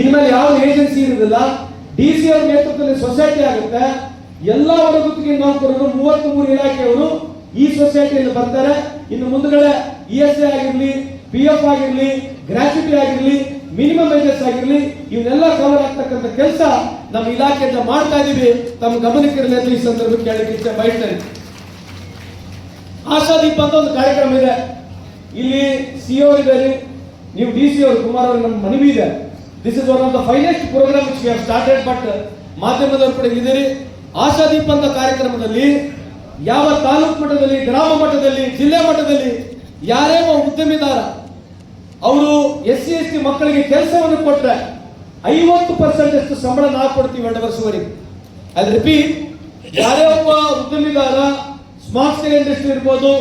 ಇನ್ಮೇಲೆ ಯಾವ ಏಜೆನ್ಸಿ ಇರುವುದಿಲ್ಲ ಡಿ ಸಿ ಅವ್ರ ನೇತೃತ್ವದಲ್ಲಿ ಸೊಸೈಟಿ ಆಗುತ್ತೆ. ಎಲ್ಲ ವರ್ಗಕ್ಕೆ ನೌಕರರು ಮೂವತ್ತ್ ಮೂರು ಇಲಾಖೆಯವರು ಈ ಸೊಸೈಟಿಯಲ್ಲಿ ಬರ್ತಾರೆ. ಇನ್ನು ಮುಂದುಗಡೆ ಇ ಎಸ್ ಎ ಆಗಿರ್ಲಿ ಪಿ ಎಫ್ ಆಗಿರ್ಲಿ ಗ್ರಾಚ್ಯುಟಿ ಆಗಿರ್ಲಿ ಮಿನಿಮಮ್ ವೇಜಸ್ ಆಗಿರ್ಲಿ, ಇವನ್ನೆಲ್ಲ ಕವರ್ ಆಗ್ತಕ್ಕಂಥ ಕೆಲಸ ನಮ್ಮ ಇಲಾಖೆಯಿಂದ ಮಾಡ್ತಾ ಇದೀವಿ. ತಮ್ಮ ಗಮನಕ್ಕೆ ಇರಲಿ ಅಂತ ಈ ಸಂದರ್ಭಕ್ಕೆ ಕೇಳಲಿಕ್ಕೆ ಇಚ್ಛೆ ಬಯಸ್ತೇನೆ ಆಶಾದೀಪ ಅಂತ ಒಂದು ಕಾರ್ಯಕ್ರಮ ಇದೆ. ಇಲ್ಲಿ ಸಿ ಇದ್ದಾರೆ ನೀವು ಡಿ ಸಿ ಅವರು, ಕುಮಾರ್ ಅವರು ನಮ್ಮ ಮನವಿ ಇದೆ. This is one of the finest programme which started but ಮಾಧ್ಯಮದವರು ಕೂಡ ಇದ್ದೀರಿ ಆಶಾದೀಪ ಅಂತ ಕಾರ್ಯಕ್ರಮದಲ್ಲಿ ಯಾವ ತಾಲೂಕು ಮಟ್ಟದಲ್ಲಿ, ಗ್ರಾಮ ಮಟ್ಟದಲ್ಲಿ, ಜಿಲ್ಲೆ ಮಟ್ಟದಲ್ಲಿ ಯಾರೇ ಉದ್ಯಮಿದಾರ, ಅವರು ಎಸ್ ಸಿ ಎಸ್ ಟಿ ಮಕ್ಕಳಿಗೆ ಕೆಲಸವನ್ನು ಕೊಟ್ಟರೆ ಐವತ್ತು ಪರ್ಸೆಂಟ್ ಅಷ್ಟು ಸಂಬಳ ನಾವು ಕೊಡ್ತೀವಿ ಎರಡು ವರ್ಷವರೆಗೆ. ಅದು ರಿಪೀಟ್ ಯಾರೇ ಒಬ್ಬ ಉದ್ಯಮಿದಾರ ಸ್ಮಾರ್ಟ್ ಸ್ಟೇಲ್ ಇಂಡಸ್ಟ್ರಿ ಇರ್ಬೋದು,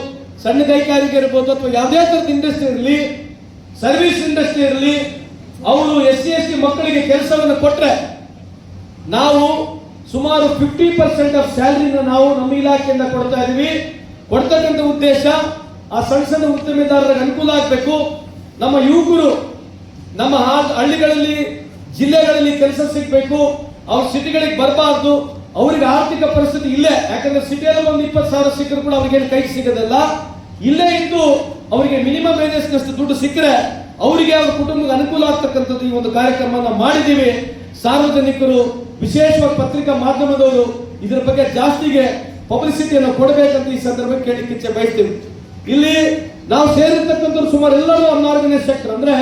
ಸಣ್ಣ ಕೈಗಾರಿಕೆ ಇರ್ಬೋದು, ಅಥವಾ ಯಾವುದೇ ಥರದ ಇಂಡಸ್ಟ್ರಿ ಇರಲಿ ಸರ್ವಿಸ್ ಇಂಡಸ್ಟ್ರಿ ಇರಲಿ ಅವರು ಎಸ್ ಸಿ ಎಸ್ ಟಿ ಮಕ್ಕಳಿಗೆ ಕೆಲಸವನ್ನು ಕೊಟ್ಟರೆ ನಾವು ಸುಮಾರು ಫಿಫ್ಟಿ ಪರ್ಸೆಂಟ್ ಆಫ್ ಸ್ಯಾಲರಿನ ನಾವು ನಮ್ಮ ಇಲಾಖೆಯಿಂದ ಕೊಡ್ತಾ ಇದೀವಿ. ಕೊಡ್ತಕ್ಕಂಥ ಉದ್ದೇಶ ಆ ಸಣ್ಣ ಸಣ್ಣ ಉದ್ಯಮಿದಾರರಿಗೆ ಅನುಕೂಲ ಆಗಬೇಕು. ನಮ್ಮ ಯುವಕರು ನಮ್ಮ ಹಳ್ಳಿಗಳಲ್ಲಿ, ಜಿಲ್ಲೆಗಳಲ್ಲಿ ಕೆಲಸ ಸಿಗಬೇಕು. ಅವ್ರ ಸಿಟಿಗಳಿಗೆ ಬರಬಾರ್ದು. ಅವರಿಗೆ ಆರ್ಥಿಕ ಪರಿಸ್ಥಿತಿ ಇಲ್ಲೇ. ಯಾಕಂದ್ರೆ ಸಿಟಿಯಲ್ಲಿ ಒಂದು ಇಪ್ಪತ್ತು ಸಾವಿರ ಸಿಕ್ಕರು ಕೂಡ ಅವ್ರಿಗೆ ಕೈ ಸಿಗೋದಲ್ಲ. ಇಲ್ಲೇ ಇದ್ದು ಅವರಿಗೆ ಮಿನಿಮಮ್ ವೇಜಸ್ನಷ್ಟು ದುಡ್ಡು ಸಿಕ್ಕರೆ ಅವರಿಗೆ ಅವ್ರ ಕುಟುಂಬಕ್ಕೆ ಅನುಕೂಲ ಆಗ್ತಕ್ಕಂಥದ್ದು ಈ ಒಂದು ಕಾರ್ಯಕ್ರಮವನ್ನು ಮಾಡಿದ್ದೀವಿ. ಸಾರ್ವಜನಿಕರು, ವಿಶೇಷವಾಗಿ ಪತ್ರಿಕಾ ಮಾಧ್ಯಮದವರು ಇದರ ಬಗ್ಗೆ ಜಾಸ್ತಿಗೆ ಪಬ್ಲಿಸಿಟಿಯನ್ನು ಕೊಡಬೇಕಂತ ಈ ಸಂದರ್ಭಕ್ಕೆ ಕೇಳಲಿಕ್ಕೆ ಬಯಸ್ತೀವಿ. ಇಲ್ಲಿ ನಾವು ಸೇರಿರ್ತಕ್ಕಂಥವ್ರು ಸುಮಾರು ಎಲ್ಲರೂ ಅನ್ಆರ್ಗನೈಸ್ ಸೆಕ್ಟರ್ ಅಂದ್ರೆ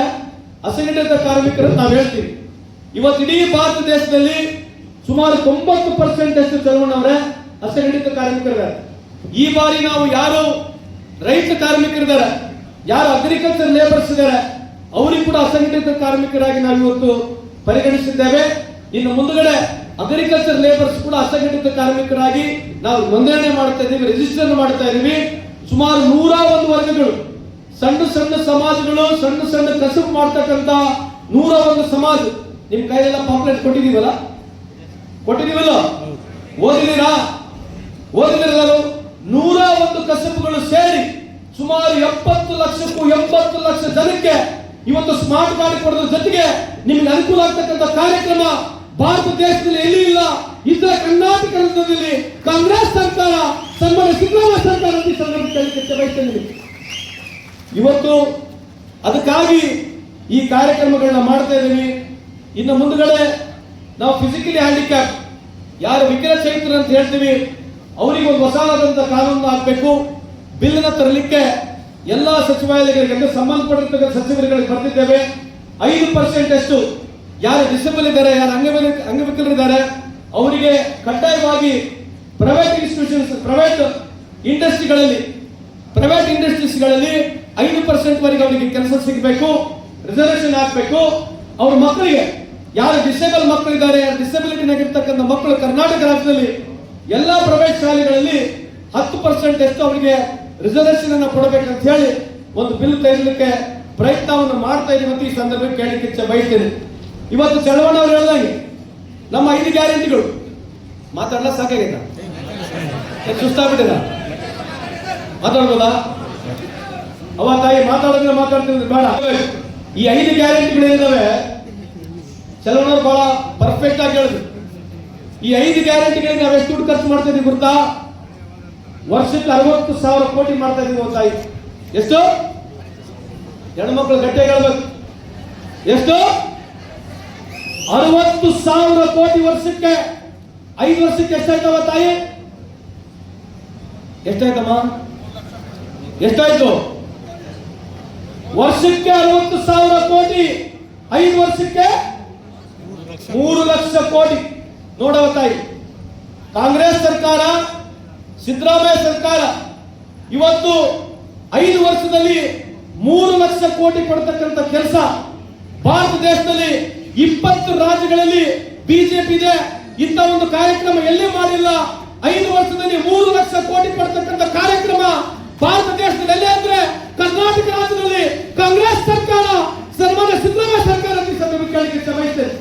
ಅಸಂಘಟಿತ ಕಾರ್ಮಿಕರು ನಾವು ಹೇಳ್ತೀವಿ. ಇವತ್ತು ಇಡೀ ಭಾರತ ದೇಶದಲ್ಲಿ ಸುಮಾರು ತೊಂಬತ್ತು ಪರ್ಸೆಂಟ್ ಅಷ್ಟು ಚಲವಣ್ಣವರೇ ಅಸಂಘಟಿತ ಕಾರ್ಮಿಕರಿದ್ದಾರೆ. ಈ ಬಾರಿ ನಾವು ಯಾರು ರೈತ ಕಾರ್ಮಿಕರಿದ್ದಾರೆ, ಯಾರು ಅಗ್ರಿಕಲ್ಚರ್ ಲೇಬರ್ಸ್ ಇದ್ದಾರೆ ಅವರಿಗೆ ಕೂಡ ಅಸಂಘಟಿತ ಕಾರ್ಮಿಕರಾಗಿ ನಾವು ಇವತ್ತು ಪರಿಗಣಿಸಿದ್ದೇವೆ. ಇನ್ನು ಮುಂದುಗಡೆ ಅಗ್ರಿಕಲ್ಚರ್ ಲೇಬರ್ಸ್ ಕೂಡ ಅಸಂಘಟಿತ ಕಾರ್ಮಿಕರಾಗಿ ನಾವು ನೋಂದಣಿ ಮಾಡ್ತಾ ಇದ್ದೀವಿ ರಿಜಿಸ್ಟರ್ ಮಾಡ್ತಾ ಇದ್ದೀವಿ. ಸುಮಾರು ನೂರ ಒಂದು ವರ್ಗಗಳು, ಸಣ್ಣ ಸಣ್ಣ ಸಮಾಜಗಳು, ಸಣ್ಣ ಸಣ್ಣ ಕಸಬು ಮಾಡ್ತಕ್ಕಂತ ನೂರ ಒಂದು ಸಮಾಜ. ನಿಮ್ ಕೈಯೆಲ್ಲ ಪಾಂಪ್ಲೆಟ್ ಕೊಟ್ಟಿದೀವಲ್ಲ ಕೊಟ್ಟಿದೀವಲ್ಲ ಓದಿದೀರಾ ಓದಿದಿರಲ್ಲ ನೂರ ಒಂದು ಕಸಬುಗಳು ಸೇರಿ ಸುಮಾರು ಎಪ್ಪತ್ತು ಲಕ್ಷಕ್ಕೂ ಎಂಬತ್ತು ಲಕ್ಷ ಜನಕ್ಕೆ ಇವತ್ತು ಸ್ಮಾರ್ಟ್ ಕಾರ್ಡ್ ಕೊಡೋದ್ರ ಜೊತೆಗೆ ನಿಮಗೆ ಅನುಕೂಲ ಆಗ್ತಕ್ಕಂಥ ಕಾರ್ಯಕ್ರಮ ಭಾರತ ದೇಶದಲ್ಲಿ ಎಲ್ಲಿ ಇಲ್ಲ. ಇದ್ರ ಕರ್ನಾಟಕ ರಾಜ್ಯದಲ್ಲಿ ಕಾಂಗ್ರೆಸ್ ಸರ್ಕಾರ ಸನ್ಮಾನ ಸಿದ್ದರಾಮಯ್ಯ ಸರ್ಕಾರ ಈ ಸಂದರ್ಭದಲ್ಲಿ. ಇವತ್ತು ಅದಕ್ಕಾಗಿ ಈ ಕಾರ್ಯಕ್ರಮಗಳನ್ನ ಮಾಡ್ತಾ ಇದ್ದೀವಿ. ಇನ್ನು ಮುಂದುಗಡೆ ನಾವು ಫಿಸಿಕಲಿ ಹ್ಯಾಂಡಿಕ್ಯಾಪ್ ಯಾರು ವಿಕಲಚೇತನ ಅಂತ ಹೇಳ್ತೀವಿ ಅವರಿಗೆ ಒಂದು ಹೊಸದಾದಂತ ಕಾನೂನು ಹಾಕಬೇಕು ಬಿಲ್ನ ತರಲಿಕ್ಕೆ ಎಲ್ಲಾ ಸಚಿವಾಲಯಗಳಿಗೆ ಅಂದ್ರೆ ಸಂಬಂಧಪಟ್ಟಿರ್ತಕ್ಕಂಥ ಸಚಿವರುಗಳಿಗೆ ಬರ್ತಿದ್ದೇವೆ. ಐದು ಪರ್ಸೆಂಟ್ ಅಷ್ಟು ಯಾರು ಡಿಸೇಬಲ್ ಇದ್ದಾರೆ, ಯಾರು ಅಂಗವಿಕಲ ಅಂಗವಿಕಲರಿದ್ದಾರೆ, ಅವರಿಗೆ ಕಡ್ಡಾಯವಾಗಿ ಪ್ರೈವೇಟ್ ಇನ್ಸ್ಟಿಟ್ಯೂಷನ್ಸ್ ಪ್ರೈವೇಟ್ ಇಂಡಸ್ಟ್ರಿಗಳಲ್ಲಿ ಪ್ರೈವೇಟ್ ಇಂಡಸ್ಟ್ರೀಸ್ಗಳಲ್ಲಿ ಐದು ಪರ್ಸೆಂಟ್ ವರೆಗೆ ಅವರಿಗೆ ಕೆಲಸ ಸಿಗಬೇಕು ರಿಸರ್ವೇಷನ್ ಹಾಕಬೇಕು ಅವ್ರ ಮಕ್ಕಳಿಗೆ ಯಾರು ಡಿಸೇಬಲ್ ಮಕ್ಕಳಿದ್ದಾರೆ ಡಿಸೇಬಿಲಿಟಿ ಇರ್ತಕ್ಕಂಥ ಮಕ್ಕಳು ಕರ್ನಾಟಕ ರಾಜ್ಯದಲ್ಲಿ ಎಲ್ಲ ಪ್ರೈವೇಟ್ ಶಾಲೆಗಳಲ್ಲಿ ಹತ್ತು ಪರ್ಸೆಂಟ್ ಎಷ್ಟು ಅವರಿಗೆ ರಿಸರ್ವೇಶನ್ ಅನ್ನು ಕೊಡಬೇಕಂತ ಹೇಳಿ ಒಂದು ಬಿಲ್ ತೆರಲಿಕ್ಕೆ ಪ್ರಯತ್ನವನ್ನು ಮಾಡ್ತಾ ಇದೀವಿ ಅಂತ ಈ ಸಂದರ್ಭಕ್ಕೆ ಕೇಳಲಿಕ್ಕೆ ಬಯಸ್ತೇನೆ. ಇವತ್ತು ಚಳವಣ ಅವರು ಹೇಳ್ದಂಗೆ, ನಮ್ಮ ಐದು ಗ್ಯಾರಂಟಿಗಳು. ಮಾತಾಡಲ ಸಾಕಾಗಿತ್ತ ಸುಸ್ತಾಗ್ಬಿಟ್ಟಿದ? ಮಾತಾಡ್ಬೋದಾ? ಅವ ತಾಯಿ ಮಾತಾಡೋದ್ರೆ ಮಾತಾಡ್ತೀನಿ ಬೇಡ. ಈ ಐದು ಗ್ಯಾರಂಟಿಗಳು ಏನಿದಾವೆ ಕೆಲವೊಂದು ಬಹಳ ಪರ್ಫೆಕ್ಟ್ ಆಗಿ ಹೇಳಿದ್ರು. ಈ ಐದು ಗ್ಯಾರಂಟಿಗಳಿಗೆ ನಾವು ಎಷ್ಟು ದುಡ್ಡು ಖರ್ಚು ಮಾಡ್ತಾ ಗುರ್ತಾ ಗೊತ್ತಾ? ವರ್ಷಕ್ಕೆ ಅರವತ್ತು ಸಾವಿರ ಕೋಟಿ ಮಾಡ್ತಾ ಇದೀವಿ ತಾಯಿ. ಎಷ್ಟು? ಹೆಣ್ಮಕ್ಳು ಗಟ್ಟಿ ಹೇಳ್ಬೇಕು. ಎಷ್ಟು? ಅರವತ್ತು ಸಾವಿರ ಕೋಟಿ ವರ್ಷಕ್ಕೆ. ಐದು ವರ್ಷಕ್ಕೆ ಎಷ್ಟಾಯ್ತವ ತಾಯಿ? ಎಷ್ಟಾಯ್ತಮ್ಮ? ಎಷ್ಟಾಯ್ತು? ವರ್ಷಕ್ಕೆ ಅರವತ್ತು ಸಾವಿರ ಕೋಟಿ. ಐದು ವರ್ಷಕ್ಕೆ ಮೂರು ಲಕ್ಷ ಕೋಟಿ. ನೋಡವ ತಾಯಿ, ಕಾಂಗ್ರೆಸ್ ಸರ್ಕಾರ ಸಿದ್ದರಾಮಯ್ಯ ಸರ್ಕಾರ ಇವತ್ತು ಐದು ವರ್ಷದಲ್ಲಿ ಮೂರು ಲಕ್ಷ ಕೋಟಿ ಕೊಡ್ತಕ್ಕಂಥ ಕೆಲಸ. ಭಾರತ ದೇಶದಲ್ಲಿ ಇಪ್ಪತ್ತು ರಾಜ್ಯಗಳಲ್ಲಿ ಬಿಜೆಪಿ ಇದೆ. ಇಂಥ ಒಂದು ಕಾರ್ಯಕ್ರಮ ಎಲ್ಲೇ ಮಾಡಿಲ್ಲ. ಐದು ವರ್ಷದಲ್ಲಿ ಮೂರು ಲಕ್ಷ ಕೋಟಿ ಕೊಡ್ತಕ್ಕಂಥ ಕಾರ್ಯಕ್ರಮ ಭಾರತ ದೇಶದಲ್ಲಿ ಎಲ್ಲೇ ಅಂದ್ರೆ ಕರ್ನಾಟಕ ರಾಜ್ಯದಲ್ಲಿ ಕಾಂಗ್ರೆಸ್ ಸರ್ಕಾರ, ಸನ್ಮಾನ್ಯ ಸಿದ್ದರಾಮಯ್ಯ ಸರ್ಕಾರ ಹೆಣ್ಣು ಕೇಳಲಿಕ್ಕೆ ಇಚ್ಛೆ ಬಯಸ್ತೇನೆ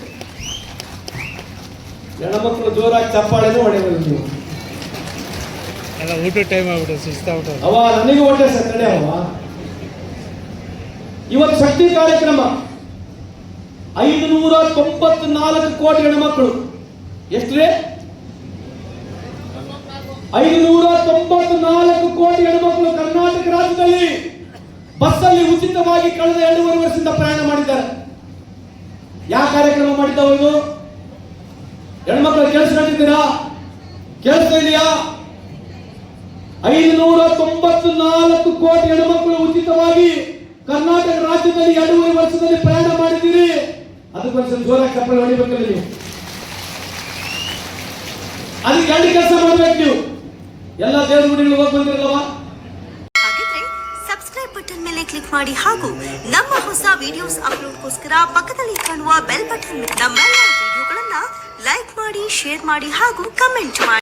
ಹೆಣ್ಮಕ್ಳು ಜೋರಾಗಿ ಚಪ್ಪಾಳೆನೂ ಹೊಡೆಯೋದು ನೀವು. ಅಲ್ಲ, ಊಟ ಟೈಮ್ ಆಗ್ಬಿಟ್ಟು ಸುಸ್ತಾಗ್ಬಿಟ್ಟು ಅವ ನನಗೆ ಹೊಟ್ಟೆ ಸತ್ತಡೆ ಅವ ಇವತ್ತು ಶಕ್ತಿ ಕಾರ್ಯಕ್ರಮ. ಐದುನೂರ ತೊಂಬತ್ನಾಲ್ಕು ಕೋಟಿ ಹೆಣ್ಮಕ್ಳು ಎಷ್ಟ್ರಿ ಐದುನೂರ ತೊಂಬತ್ನಾಲ್ಕು ಕೋಟಿ ಹೆಣ್ಮಕ್ಳು ಕರ್ನಾಟಕ ರಾಜ್ಯದಲ್ಲಿ ಬಸ್ಸಲ್ಲಿ ಉಚಿತವಾಗಿ ಕಳೆದ ಎರಡೂವರೆ ವರ್ಷದಿಂದ ಪ್ರಯಾಣ ಮಾಡಿದ್ದಾರೆ. ಯಾವ ಕಾರ್ಯಕ್ರಮ ಮಾಡಿದ್ದವರು ಹೆಣ್ಮಕ್ಳು ಹೆಣ್ಮಕ್ಳು ಮಾಡಿದ್ದೀರಾ ಕೆಲಸ ಇದೆಯಾ? ಐದುನೂರ ತೊಂಬತ್ತು ನಾಲ್ಕು ಕೋಟಿ ಹೆಣ್ಮಕ್ಳು ಉಚಿತವಾಗಿ ಕರ್ನಾಟಕ ರಾಜ್ಯದಲ್ಲಿ ಎರಡೂವರೆ ವರ್ಷದಲ್ಲಿ ಪ್ರಯಾಣ ಮಾಡಿದ್ದೀರಿ. ಅದಕ್ಕೊಂದ್ಸಲ ಜೋರಾಗಿ ಚಪ್ಪಲಿ ಹೊಡಿಬೇಕಲ್ಲ ನೀವು. ಅದಕ್ಕೆ ಎರಡು ಕೆಲಸ ಮಾಡ್ಬೇಕು ನೀವು. ಎಲ್ಲ ದೇವ್ರ ಗುಡಿಗಳು ಹೋಗಿ ಬಂದಿರಲ್ಲವಾ? ಸಬ್ಸ್ಕ್ರೈಬ್ ಬಟನ್ ಮೇಲೆ ಕ್ಲಿಕ್ ಮಾಡಿ ಹಾಗೂ ನಮ್ಮ ಹೊಸ ವಿಡಿಯೋಸ್ ಅಪ್ಲೋಡ್ಗೋಸ್ಕರ ಪಕ್ಕದಲ್ಲಿ ಕಾಣುವ ಬೆಲ್ ಬಟನ್ ನಮ್ಮೆಲ್ಲ ವಿಡಿಯೋಗಳನ್ನ ಲೈಕ್ ಮಾಡಿ ಶೇರ್ ಮಾಡಿ ಹಾಗೂ ಕಮೆಂಟ್ ಮಾಡಿ.